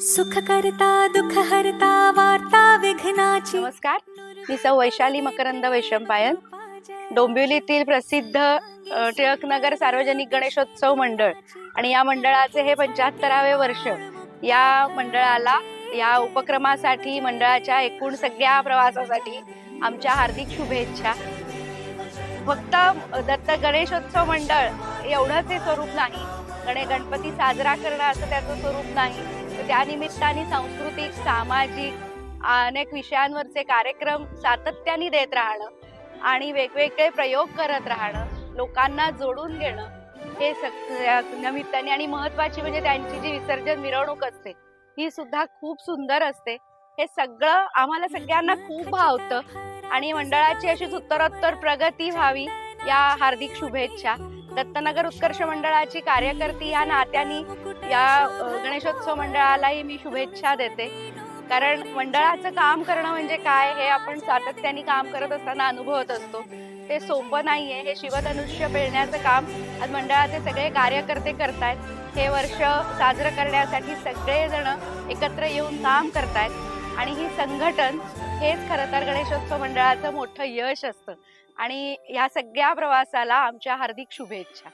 सुख करता दुःख हरता वार्ता विघ्नाची नमस्कार. मी सौ वैशाली मकरंद वैशंपायन डोंबिवलीतील प्रसिद्ध टिळकनगर सार्वजनिक गणेशोत्सव मंडळ. आणि या मंडळाचे हे पंच्याहत्तरावे वर्ष या मंडळाला या उपक्रमासाठी मंडळाच्या एकूण सगळ्या प्रवासासाठी आमच्या हार्दिक शुभेच्छा. फक्त दत्त गणेशोत्सव मंडळ एवढंच हे स्वरूप नाही. गणे गणपती साजरा करणं असं त्याचं स्वरूप नाही. त्यानिमित्ताने सांस्कृतिक सामाजिक अनेक विषयांवरचे कार्यक्रम सातत्याने देत राहणं आणि वेगवेगळे प्रयोग करत राहणं लोकांना जोडून घेणं हे सग निमित्ताने आणि महत्वाची म्हणजे त्यांची जी विसर्जन मिरवणूक असते ही सुद्धा खूप सुंदर असते. हे सगळं आम्हाला सगळ्यांना खूप भावतं आणि मंडळाची अशीच उत्तरोत्तर प्रगती व्हावी या हार्दिक शुभेच्छा. दत्तनगर उत्कर्ष मंडळाची कार्यकर्ती या नात्याने या गणेशोत्सव मंडळालाही मी शुभेच्छा देते. कारण मंडळाचं काम करणं म्हणजे काय हे आपण सातत्याने काम करत असताना अनुभवत असतो. ते सोपं नाही आहे हे शिवधनुष्य पेळण्याचं काम आज मंडळाचे सगळे कार्यकर्ते करतायत. हे वर्ष साजरं करण्यासाठी सगळेजण एकत्र येऊन काम करतायत. आणि ही संघटन हेच खरं तर गणेशोत्सव मंडळाचं मोठं यश असतं. आणि या सगळ्या प्रवासाला आमच्या हार्दिक शुभेच्छा.